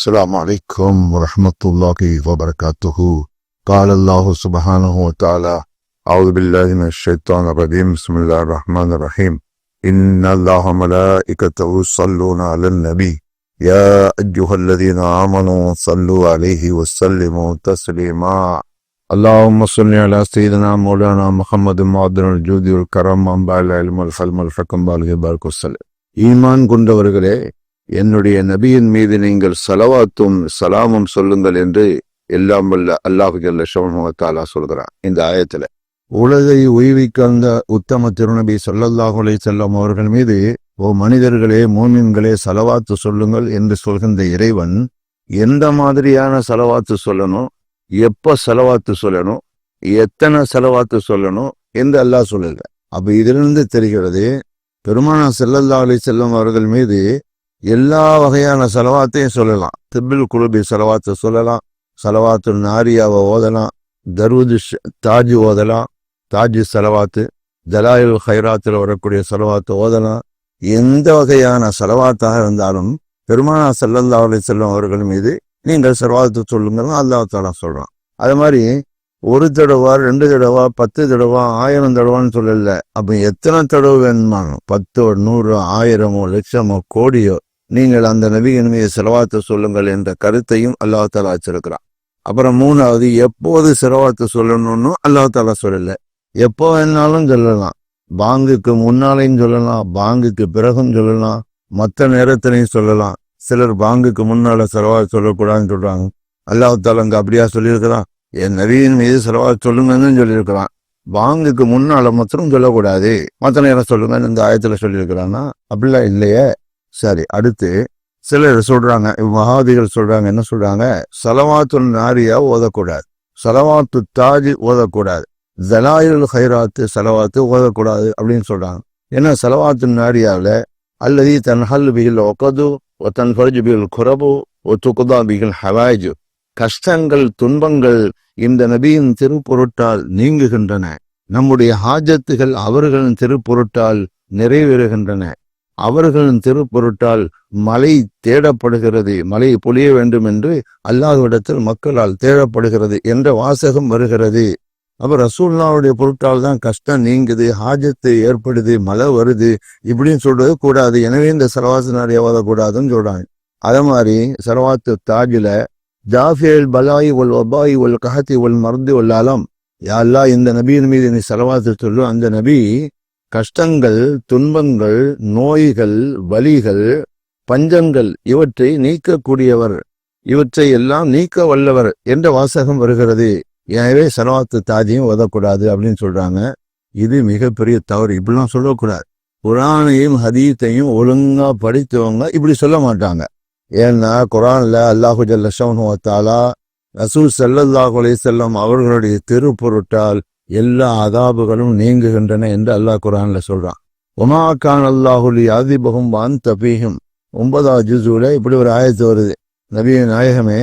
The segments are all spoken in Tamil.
السلام عليكم ورحمة الله وبركاته قال الله سبحانه وتعالى أعوذ بالله من الشيطان الرجيم بسم الله الرحمن الرحيم إن الله ملائكته يصلون على النبي يا أيها الذين آمنوا صلوا عليه وسلموا تسليما اللهم صل على سيدنا مولانا محمد معدن الجود والكرم أنباء العلم والحلم والحكم بالغ بارك وسلم ஈமான் கொண்டவர்களே என்னுடைய நபியின் மீது நீங்கள் சலவாத்தும் சலாமும் சொல்லுங்கள் என்று எல்லாம் வல்ல அல்லாஹு ஜல்ல ஷவன்முகத்தாலா சொல்கிறார் இந்த ஆயத்துல. உலகை உய்விக்கந்த உத்தம திருநபி சொல்லல்லாஹு செல்லும் செல்லம் அவர்கள் மீது ஓ மனிதர்களே மோமின்களே சலவாத்து சொல்லுங்கள் என்று சொல்கின்ற இறைவன் எந்த மாதிரியான செலவாத்து சொல்லணும்? எப்ப செலவாத்து சொல்லணும்? எத்தனை செலவாத்து சொல்லணும்? என்று அல்லாஹ் சொல்லுங்க அப்ப இதிலிருந்து தெரிகிறது பெருமானா செல்லல்லா அலி செல்லம் அவர்கள் மீது எல்லா வகையான செலவாத்தையும் சொல்லலாம். திப்பில் குலுபி செலவாத்தை சொல்லலாம். செலவாத்து நாரியாவை ஓதலாம். தருவது தாஜ் ஓதலாம். தாஜி செலவாத்து ஜலாயுல் ஹைராத்தில் வரக்கூடிய செலவாத்தை ஓதலாம். எந்த வகையான செலவாத்தாக இருந்தாலும் பெருமானா செல்லல்லா அலை செல்லும் அவர்கள் மீது நீங்கள் செலவாத்து சொல்லுங்கள் அல்லாஹ் சொல்கிறோம் அது மாதிரி ஒரு தடவை ரெண்டு தடவை பத்து தடவை ஆயிரம் தடவைன்னு சொல்லல. அப்போ எத்தனை தடவை வேணுமானோ பத்தோ நூறோ ஆயிரமோ லட்சமோ கோடியோ நீங்கள் அந்த நபியின் மீது செலவாத்து சொல்லுங்கள் என்ற கருத்தையும் அல்லாஹ் தாலா வச்சிருக்கிறான். அப்புறம் மூணாவது எப்போது செலவாத்து சொல்லணும்னு அல்லாஹ் தாலா சொல்லல. எப்போ வேணாலும் சொல்லலாம். பாங்குக்கு முன்னாலையும் சொல்லலாம் பாங்குக்கு பிறகும் சொல்லலாம் மற்ற நேரத்திலையும் சொல்லலாம். சிலர் பாங்குக்கு முன்னால செலவாத்து சொல்லக்கூடாதுன்னு சொல்றாங்க. அல்லாஹ் அப்படியா சொல்லியிருக்கிறான்? என் நபியின் மீது செலவா சொல்லுங்கன்னு சொல்லியிருக்கிறான். பாங்குக்கு முன்னால மாத்திரம் சொல்லக்கூடாது. மற்ற நேரம் சொல்லுங்கன்னு இந்த ஆயத்துல சொல்லியிருக்கிறான்னா அப்படிலாம் இல்லையே. சரி அடுத்து சிலர் சொல்றாங்க மகாதிகள் சொல்றாங்க என்ன சொல்றாங்க? சலவாத்து நாரியா ஓதக்கூடாது. சலவாத்து தாஜ் ஓதக்கூடாது. ஜலாயுல் ஹைராத்து செலவாத்து ஓதக்கூடாது அப்படின்னு சொல்றாங்க. ஏன்னா செலவாத்து நாரியாவில் அல்லது தன் ஹல் பிகில் ஒக்கது தன் ஃபர்ஜு பிகில் குரபு ஒத்துக்குதா பிகில் ஹவாஜு. கஷ்டங்கள் துன்பங்கள் இந்த நபியின் திருப்பொருட்டால் நீங்குகின்றன. நம்முடைய ஹாஜத்துகள் அவர்களின் திருப்பொருட்டால் நிறைவேறுகின்றன. அவர்களின் திருப்பொருட்டால் மலை தேடப்படுகிறது மலை பொழிய வேண்டும் என்று அல்லாஹ்விடத்தில் மக்களால் தேடப்படுகிறது என்ற வாசகம் வருகிறது. அப்ப ரசூல்லாவுடைய பொருட்டால் தான் கஷ்டம் நீங்குது ஹாஜத்து ஏற்படுது மழை வருது இப்படின்னு சொல்றது கூடாது. எனவே இந்த சரவாசு நிறைய ஓதக்கூடாதுன்னு சொல்றாங்க. அதே மாதிரி சரவாத்து தாஜில ஜாஃபியல் பலாய் ஒல் ஒபாய் ஒல் கஹத்தி ஒல் மருந்து ஒல் அலம். இந்த நபியின் மீது நீ செலவாத்து சொல்லும் அந்த நபி கஷ்டங்கள் துன்பங்கள் நோய்கள் வலிகள் பஞ்சங்கள் இவற்றை நீக்கக்கூடியவர் இவற்றை எல்லாம் நீக்க வல்லவர் என்ற வாசகம் வருகிறது. எனவே சனவாத்து தாதியும் உதக்கூடாது அப்படின்னு சொல்றாங்க. இது மிகப்பெரிய தவறு. இப்படிலாம் சொல்லக்கூடாது. குரானையும் ஹதீத்தையும் ஒழுங்கா படித்தவங்க இப்படி சொல்ல மாட்டாங்க. ஏன்னா குரான்ல அல்லாஹு ஜல்லஷாலா ரசூல் சல்லல்லாஹு அலைஹி செல்லம் அவர்களுடைய திருப்பொருட்டால் எல்லா அதாபுகளும் நீங்குகின்றன என்று அல்லாஹ் குரான்ல சொல்றான். உமா கான் அல்லாஹுலி அதிபகும் வான் தபீகும் ஒன்பதாவது ஜுசூல இப்படி ஒரு ஆயத்து வருது. நபிய நாயகமே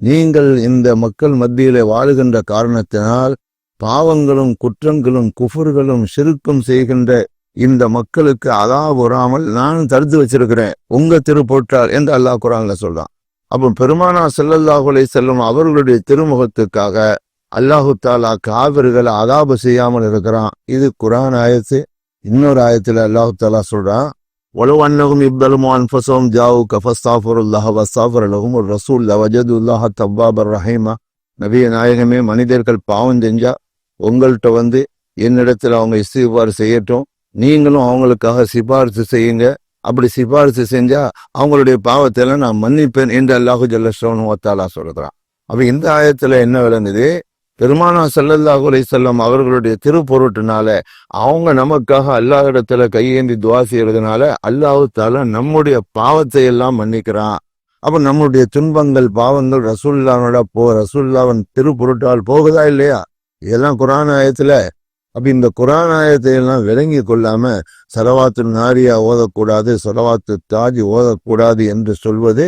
நீங்கள் இந்த மக்கள் மத்தியிலே வாழுகின்ற காரணத்தினால் பாவங்களும் குற்றங்களும் குஃபர்களும் சிறுக்கும் செய்கின்ற இந்த மக்களுக்கு அதா வராமல் நான் தடுத்து வச்சிருக்கிறேன். உங்க திருப்பொற்றால் என்று அல்லாஹ் குரான்ல சொல்றான். அப்போ பெருமானா செல்லல்லாஹுலே செல்லும் அவர்களுடைய திருமுகத்துக்காக அல்லாஹு தாலா காவிர்களை அதாபு செய்யாமல் இருக்கிறான். இது குரான் ஆயத்து இன்னொரு ஆயத்துல அல்லாஹு தாலா சொல்றான் உலவு அன்னகும் இப்தலுமோ அன்பசோம் ஜாவு கஃபஸ்தாஃபருல்லாஹ வஸ்தாஃபர் ஒரு ரசூல் வஜதுல்லாஹ தவ்வாபர் ரஹீமா. நபிய நாயகமே மனிதர்கள் பாவம் செஞ்சா உங்கள்கிட்ட வந்து என்னிடத்துல அவங்க இஸ்திபார் செய்யட்டும் நீங்களும் அவங்களுக்காக சிபாரிசு செய்யுங்க. அப்படி சிபாரிசு செஞ்சா அவங்களுடைய பாவத்தை எல்லாம் நான் மன்னிப்பேன் என்று அல்லாஹு ஜல்லஸ்வன் ஓத்தாலா சொல்றான். அப்ப இந்த ஆயத்துல என்ன விளங்குது? பெருமானா சல்லல்லாஹு அலை செல்லம் அவர்களுடைய திருப்பொருட்டுனால அவங்க நமக்காக அல்லாஹ் இடத்துல கையேந்தி துவா செய்யறதுனால அல்லாஹு தாலா நம்முடைய பாவத்தை எல்லாம் மன்னிக்கிறான். அப்ப நம்முடைய துன்பங்கள் பாவங்கள் ரசூல்லானோட போ ரசூல்லாவன் திருப்பொருட்டால் போகுதா இல்லையா? இதெல்லாம் குரான் ஆயத்துல. அப்ப இந்த குரான் ஆயத்தை எல்லாம் விளங்கி கொள்ளாம சலவாத்து நாரியா ஓதக்கூடாது சலவாத்து தாஜி ஓதக்கூடாது என்று சொல்வது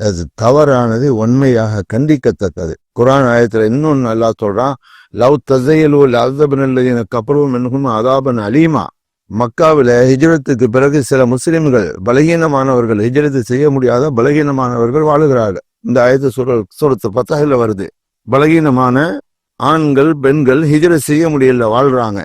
அது தவறானது உண்மையாக கண்டிக்கத்தக்கது. குரான் ஆயத்துல இன்னொன்னு நல்லா சொல்றான் லவ் தசையலூல் அசபன் கப்பரும் என்னும் அதாபன் அலீமா. மக்காவில ஹிஜ்ரத்துக்கு பிறகு சில முஸ்லிம்கள் பலகீனமானவர்கள் ஹிஜ்ரத்து செய்ய முடியாத பலகீனமானவர்கள் வாழுகிறார்கள் இந்த ஆயத்து சுர சுரத்து பத்தாயில வருது. பலகீனமான ஆண்கள் பெண்கள் ஹிஜர செய்ய முடியல வாழ்றாங்க.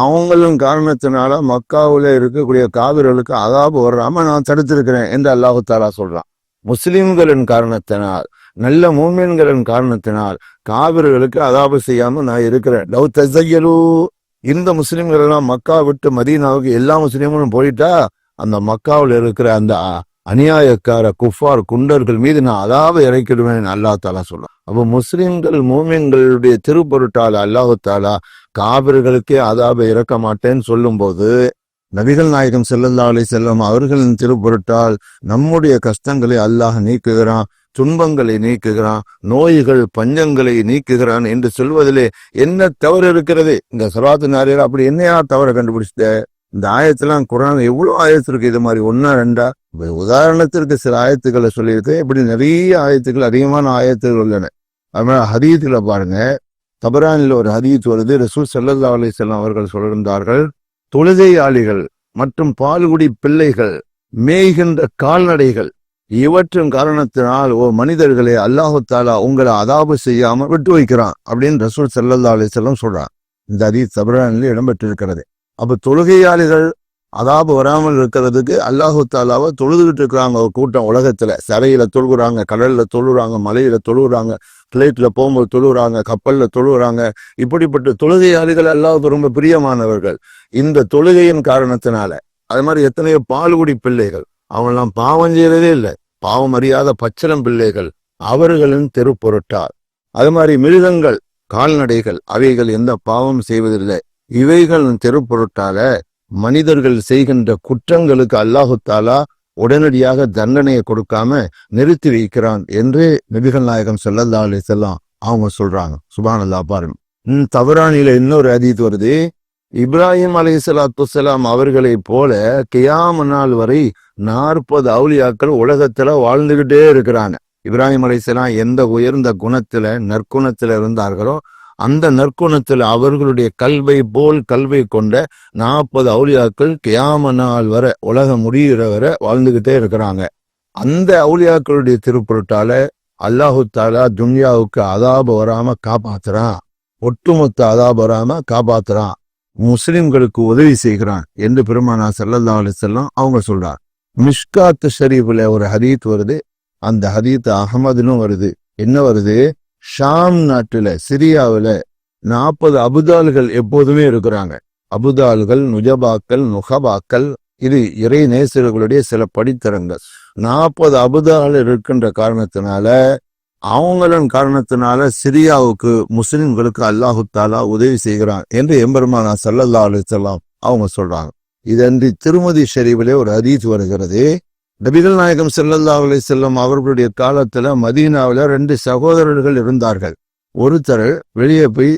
அவங்களும் காரணத்தினால மக்காவில் இருக்கக்கூடிய காவிர்களுக்கு அதாபு வராமல் நான் தடுத்திருக்கிறேன் என்று அல்லாஹு தாலா சொல்றான். முஸ்லிம்களின் காரணத்தினால் நல்ல மூமின்களின் காரணத்தினால் காவிர்களுக்கு அதாபு செய்யாம நான் இருக்கிறேன். லவ் தசையலு இந்த முஸ்லிம்கள் எல்லாம் மக்கா விட்டு மதீனாவுக்கு எல்லா முஸ்லீம்களும் போயிட்டா அந்த மக்காவில் இருக்கிற அந்த அநியாயக்கார குஃபார் குண்டர்கள் மீது நான் அதாவது இறக்கிடுவேன் அல்லா தாலா சொல்ல அப்போ முஸ்லிம்கள் மூமின்களுடைய திருப்பொருட்டால் அல்லாஹு தாலா காவிர்களுக்கே அதாவது இறக்க மாட்டேன்னு சொல்லும்போது நபிகள் நாயகம் செல்லல்லா அலி செல்லம் அவர்களின் திருப்பொருட்டால் நம்முடைய கஷ்டங்களை அல்லாஹ் நீக்குகிறான். துன்பங்களை நீக்குகிறான் நோய்கள் பஞ்சங்களை நீக்குகிறான் என்று சொல்வதிலே என்ன தவறு இருக்கிறது? இந்த சலாத்து நாரியர் அப்படி என்னையா தவற கண்டுபிடிச்சிட்ட? இந்த ஆயத்தெல்லாம் குரான் எவ்வளவு ஆயத்து இருக்கு இது மாதிரி ஒன்னா ரெண்டா? உதாரணத்திற்கு சில ஆயத்துக்களை சொல்லியிருக்கேன். இப்படி நிறைய ஆயத்துக்கள் அதிகமான ஆயத்துகள் உள்ளன. அதனால ஹதீத்துல பாருங்க. தபரானில் ஒரு ஹதீத் வருது. ரசூல் ஸல்லல்லாஹு அலி செல்லம் அவர்கள் சொல்லியிருந்தார்கள் தொழுகையாளிகள் மற்றும் பால்குடி பிள்ளைகள் மேய்கின்ற கால்நடைகள் இவற்றின் காரணத்தினால் ஓ மனிதர்களே அல்லாஹு தாலா உங்களை அதாபு செய்யாம விட்டு வைக்கிறான் அப்படின்னு ரசூல் செல்லல்லா அலைஹி வஸல்லம் சொல்றான். இந்த அதி தபரானில் இடம்பெற்றிருக்கிறது. அப்ப தொழுகையாளிகள் அதாபு வராமல் இருக்கிறதுக்கு அல்லாஹு தாலாவை தொழுதுகிட்டு இருக்கிறாங்க. ஒரு கூட்டம் உலகத்துல. சரையில தொழுகிறாங்க கடல்ல தொழுகிறாங்க மலையில தொழுகிறாங்க பிளேட்ல போகும்போது தொழுகிறாங்க கப்பல்ல தொழுகிறாங்க. இப்படிப்பட்ட தொழுகையாளிகள் அல்லாஹ் ரொம்ப பிரியமானவர்கள். இந்த தொழுகையின் காரணத்தினால அது மாதிரி எத்தனையோ பால்குடி பிள்ளைகள் அவங்கெல்லாம் பாவம் செய்யறதே இல்லை. பாவம் அறியாத பச்சளம் பிள்ளைகள் அவர்களின் தெருப்பொருட்டால் அது மாதிரி மிருகங்கள் கால்நடைகள் அவைகள் எந்த பாவம் செய்வதில்லை. இவைகளின் தெருப்பொருட்டால மனிதர்கள் செய்கின்ற குற்றங்களுக்கு அல்லாஹு தாலா உடனடியாக தண்டனையை கொடுக்காம நிறுத்தி வைக்கிறான் என்று நபிகள் நாயகம் செல்லல்லா அலைஹி அவங்க சொல்றாங்க. சுபானல்லா பாருங்க. ம், தவறானில இன்னொரு அதீத் வருது. இப்ராஹிம் அலி சலாத்து அவர்களைப் போல கியாம நாள் வரை நாற்பது அவுளியாக்கள் உலகத்துல வாழ்ந்துகிட்டே இருக்கிறாங்க. இப்ராஹிம் அலிசலாம் எந்த உயர்ந்த குணத்துல நற்குணத்துல இருந்தார்களோ அந்த நற்குணத்துல அவர்களுடைய கல்வை போல் கல்வை கொண்ட நாற்பது அவுளியாக்கள் கியாம நாள் வரை உலகம் முடிகிற வரை வாழ்ந்துகிட்டே இருக்கிறாங்க. அந்த அவுளியாக்களுடைய திருப்பொருட்டால அல்லாஹு தாலா துன்யாவுக்கு அதாப வராம காப்பாத்துறான். ஒட்டுமொத்த அதாப வராம காப்பாத்துறான். முஸ்லிம்களுக்கு உதவி செய்கிறான் என்று பெருமானா ஸல்லல்லாஹு அலைஹி செல்லம் அவங்க சொல்றார். மிஷ்காத் ஷரீஃப்ல ஒரு ஹரீத் வருது. அந்த ஹரீத் அகமதுலும் வருது. என்ன வருது? ஷாம் நாட்டுல சிரியாவுல நாற்பது அபுதால்கள் எப்போதுமே இருக்கிறாங்க. அபுதால்கள் நுஜபாக்கள் நுகபாக்கள் இது இறை நேசர்களுடைய சில படித்தரங்கள். நாற்பது அபுதால் இருக்கின்ற காரணத்தினால அவங்களின் காரணத்தினால சிரியாவுக்கு முஸ்லிம்களுக்கு அல்லாஹு தாலா உதவி செய்கிறான் என்று எம்பெருமானா சல்லல்லா அலிசல்லாம் அவங்க சொல்றாங்க. இதன்றி திருமதி ஷெரீஃபிலே ஒரு ஹதீஸ் வருகிறது. நபிகள் நாயகம் செல்லல்லா அலி செல்லம் அவர்களுடைய காலத்துல மதீனாவுல ரெண்டு சகோதரர்கள் இருந்தார்கள். ஒருத்தர் வெளியே போய்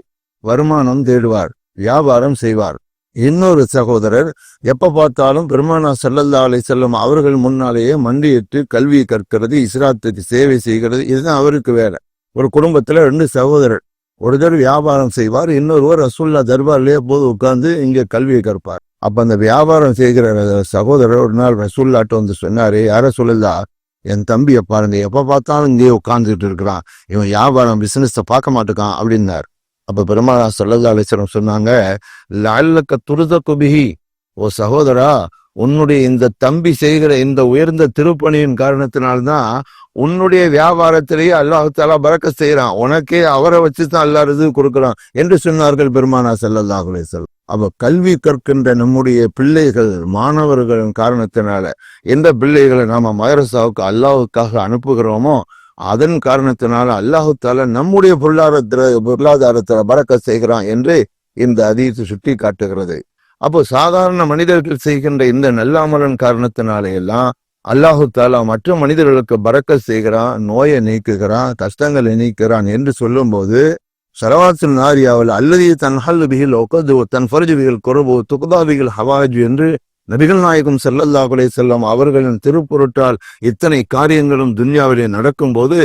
வருமானம் தேடுவார் வியாபாரம் செய்வார். இன்னொரு சகோதரர் எப்ப பார்த்தாலும் பெருமானா செல்லல்லா அலை செல்லும் அவர்கள் முன்னாலேயே மண்டியிட்டு கல்வியை கற்கிறது இஸ்ராத்துக்கு சேவை செய்கிறது. இதுதான் அவருக்கு வேலை. ஒரு குடும்பத்துல ரெண்டு சகோதரர். ஒருத்தர் வியாபாரம் செய்வார் இன்னொருவர் ரசூல்லா தர்பார்லயே போது உட்கார்ந்து இங்க கல்வியை கற்பார். அப்ப அந்த வியாபாரம் செய்கிற சகோதரர் ஒரு நாள் ரசூல்லாட்ட வந்து சொன்னாரு யார சொல்லலா என் தம்பியை பாருங்க எப்ப பார்த்தாலும் இங்கேயே உட்கார்ந்துட்டு இருக்கிறான். இவன் வியாபாரம் பிசினஸ் பார்க்க மாட்டேக்கான் அப்படின்னார். அப்ப பெருமானா சல்லல்லா அலிஸ்வரம் சொன்னாங்க லல்லக்க துருத குபிஹி ஓ சகோதரா உன்னுடைய இந்த தம்பி செய்கிற இந்த உயர்ந்த திருப்பணியின் காரணத்தினால்தான் உன்னுடைய வியாபாரத்திலேயே அல்லாஹ் தாலா பறக்க செய்யறான் உனக்கே அவரை வச்சுதான் அல்லாறு இது கொடுக்குறான் என்று சொன்னார்கள் பெருமானா ஸல்லல்லாஹு அலைஹி வஸல்லம். அப்ப கல்வி கற்கின்ற நம்முடைய பிள்ளைகள் மாணவர்களின் காரணத்தினால எந்த பிள்ளைகளை நாம மதரசாவுக்கு அல்லாவுக்காக அனுப்புகிறோமோ அதன் காரணத்தினால அல்லாஹு நம்முடைய பொருளாதார பொருளாதாரத்துல பறக்க செய்கிறான் என்று இந்த அதீத்து சுட்டி காட்டுகிறது. அப்போ சாதாரண மனிதர்கள் செய்கின்ற இந்த நல்லாமலன் காரணத்தினால எல்லாம் அல்லாஹு தாலா மற்ற மனிதர்களுக்கு பறக்க செய்கிறான் நோயை நீக்குகிறான் கஷ்டங்களை நீக்கிறான் என்று சொல்லும்போது சரவாத்தில் நாரியாவில் அல்லது தன் ஹல் பிகில் ஒக்கது தன் ஃபர்ஜு பிகில் குறபு துகுதா என்று நபிகள் நாயகம் செல்லல்லா குலே செல்லம் அவர்களின் திருப்பொருட்டால் இத்தனை காரியங்களும் துன்யாவிலே நடக்கும்போது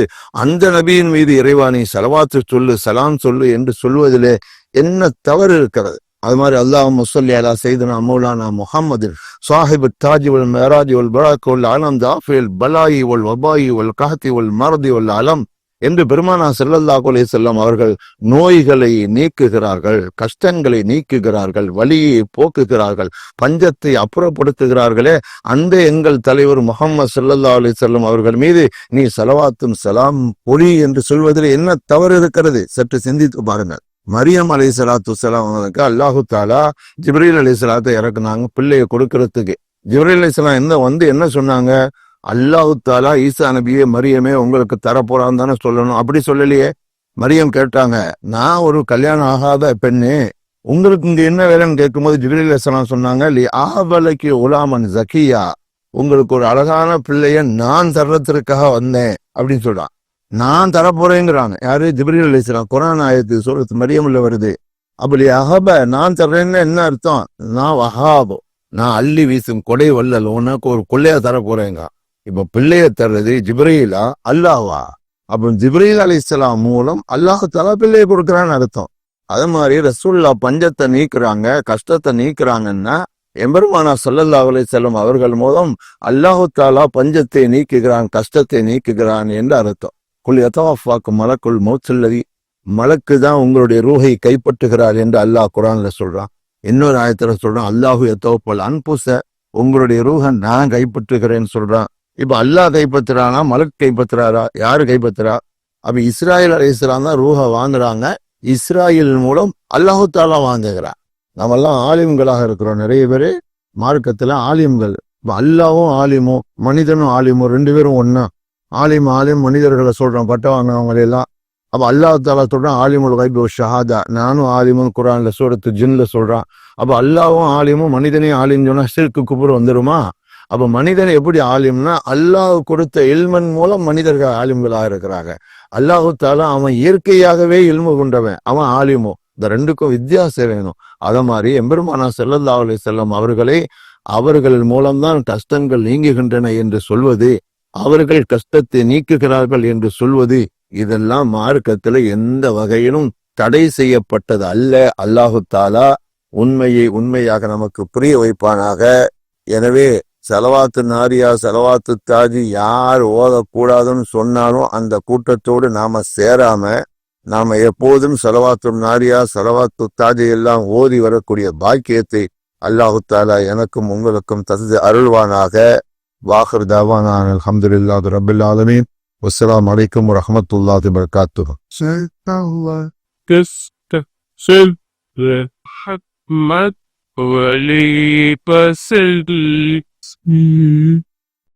அந்த நபியின் மீது இறைவானை செலவாத்து சொல்லு சலாம் சொல்லு என்று சொல்வதிலே என்ன தவறு இருக்கிறது? அது மாதிரி அல்லாஹ் முசல்லி அலா செய்தனா மௌலானா முஹம்மது சாஹிப் தாஜி உல் மேராஜி வல் பராக் வல் அலம் தாஃபில் பலாயி வல் வபாயி வல் கஹத்தி வல் மரதி வல் அலம். என்று பெருமானா ஸல்லல்லாஹு செல்லும் செல்லம் அவர்கள் நோய்களை நீக்குகிறார்கள் கஷ்டங்களை நீக்குகிறார்கள் வலியை போக்குகிறார்கள் பஞ்சத்தை அப்புறப்படுத்துகிறார்களே அந்த எங்கள் தலைவர் முகமது செல்லல்லா அலி செல்லம் அவர்கள் மீது நீ செலவாத்தும் செலாம் பொழி என்று சொல்வதில் என்ன தவறு இருக்கிறது? சற்று சிந்தித்து பாருங்கள். மரியம் அலி சலாத்து சலாம் அவங்களுக்கு அல்லாஹு தாலா ஜிப்ரீல் அலி சலாத்தை இறக்குனாங்க பிள்ளையை கொடுக்கறதுக்கு. ஜிப்ரீல் அலி சலாம் என்ன வந்து என்ன சொன்னாங்க? அல்லாஹு தாலா ஈசா நபியே மரியமே உங்களுக்கு தரப்போறான்னு தானே சொல்லணும். அப்படி சொல்லலையே. மரியம் கேட்டாங்க நான் ஒரு கல்யாணம் ஆகாத பெண்ணு உங்களுக்கு இங்க என்ன வேலைன்னு கேட்கும்போது ஜிப்ரீல் அலிஸ்லாம் சொன்னாங்க லி ஆபலைக்கு உலாமன் ஜக்கியா உங்களுக்கு ஒரு அழகான பிள்ளைய நான் தர்றதுக்காக வந்தேன் அப்படின்னு சொல்றான். நான் தரப்போறேங்கிறாங்க. யாரு? ஜிப்ரீல் அலிஸ்லாம் குரான் ஆயத்து சொல்றது மரியம்ல வருது. அப்படி அஹப நான் தர்றேன்னு என்ன அர்த்தம்? நான் வஹாபோ நான் அள்ளி வீசும் கொடை வல்லல் உனக்கு ஒரு கொள்ளையா தரப்போறேங்க. இப்ப பிள்ளைய தர்றது ஜிப்ரீலா? அல்லாவா? அப்போ ஜிப்ரீல் அலிஸ்லாம் மூலம் அல்லாஹ் பிள்ளையை கொடுக்குறான்னு அர்த்தம். அது மாதிரி ரசூல்லா பஞ்சத்தை நீக்குறாங்க கஷ்டத்தை நீக்குறாங்கன்னா எம்பெருமானா சொல்லல்லா அலி செல்லம் அவர்கள் மூலம் அல்லாஹு தாலா பஞ்சத்தை நீக்குகிறான் கஷ்டத்தை நீக்குகிறான் என்று அர்த்தம். குல் யதவஃபாக்கு மலக்குள் மௌச்சல்லதி மலக்கு தான் உங்களுடைய ரூஹை கைப்பற்றுகிறார் என்று அல்லாஹ் குரான்ல சொல்றான். இன்னொரு ஆயத்துல சொல்றான் அல்லாஹு எத்தோப்பல் அன்புச உங்களுடைய ரூஹை நான் கைப்பற்றுகிறேன்னு சொல்றான். இப்ப அல்லாஹ் கைப்பற்றுறானா? மலக்கு கைப்பற்றுறாரா? யாரு கைப்பற்றுறா? அப்ப இஸ்ராயல் அலைஹிஸ்ஸலாம் தான் ரூஹை வாங்குறாங்க. இஸ்ராயல் மூலம் அல்லாஹு தாலா வாங்குகிறார் நம்மெல்லாம் ஆலிம்களாக இருக்கிறோம். நிறைய பேரு மார்க்கத்துல ஆலிம்கள். இப்ப அல்லாவும் ஆலிமும் மனிதனும் ஆலிமும் ரெண்டு பேரும் ஒன்றா ஆலிம் ஆலிம் மனிதர்களை சொல்றோம். பட்டம் வாங்கினவங்களெல்லாம் அப்போ அப்ப அல்லாஹ் தாலா சொல்றான் ஆலிமுல் கைபி ஒரு ஷஹாதா. நானும் ஆலிமும் குரான்ல சூரத்து ஜின்ல சொல்றான். அப்ப அல்லாவும் ஆலிமும் மனிதனையும் ஆலிம் சொன்னா சிற்கு குப்புர் வந்துருமா? அப்ப மனிதன் எப்படி ஆலிம்னா அல்லாஹ் கொடுத்த இல்மன் மூலம் மனிதர்கள் ஆலிம்களாக இருக்கிறாங்க. அல்லாஹுத்தாலும் அவன் இயற்கையாகவே இல்மு கொண்டவன் அவன் ஆலிமோ. இந்த ரெண்டுக்கும் வித்தியாசம் வேணும். அதை மாதிரி எம்பெருமானா ஸல்லல்லாஹு அலைஹி செல்லம் அவர்களை அவர்கள் மூலம்தான் கஷ்டங்கள் நீங்குகின்றன என்று சொல்வது அவர்கள் கஷ்டத்தை நீக்குகிறார்கள் என்று சொல்வது இதெல்லாம் மார்க்கத்துல எந்த வகையிலும் தடை செய்யப்பட்டது அல்ல. அல்லாஹு தாலா உண்மையை உண்மையாக நமக்கு புரிய வைப்பானாக. எனவே செலவாத்து நாரியா செலவாத்து தாஜி யார் ஓதக்கூடாதுன்னு சொன்னாலும் அந்த கூட்டத்தோடு நாம சேராமல் நாம் எப்போதும் செலவாத்து நாரியா செலவாத்து தாஜி எல்லாம் ஓதி வரக்கூடிய பாக்கியத்தை அல்லாஹு தாலா எனக்கும் உங்களுக்கும் தந்தது அருள்வானாக. வாஹர் தாவானான் அலமதுல்லா ரபில் ஆலமீன். வசலாம் அலைக்கும் ரஹமத்துல்லா திபர்காத்து கிறிஸ்து 嗯。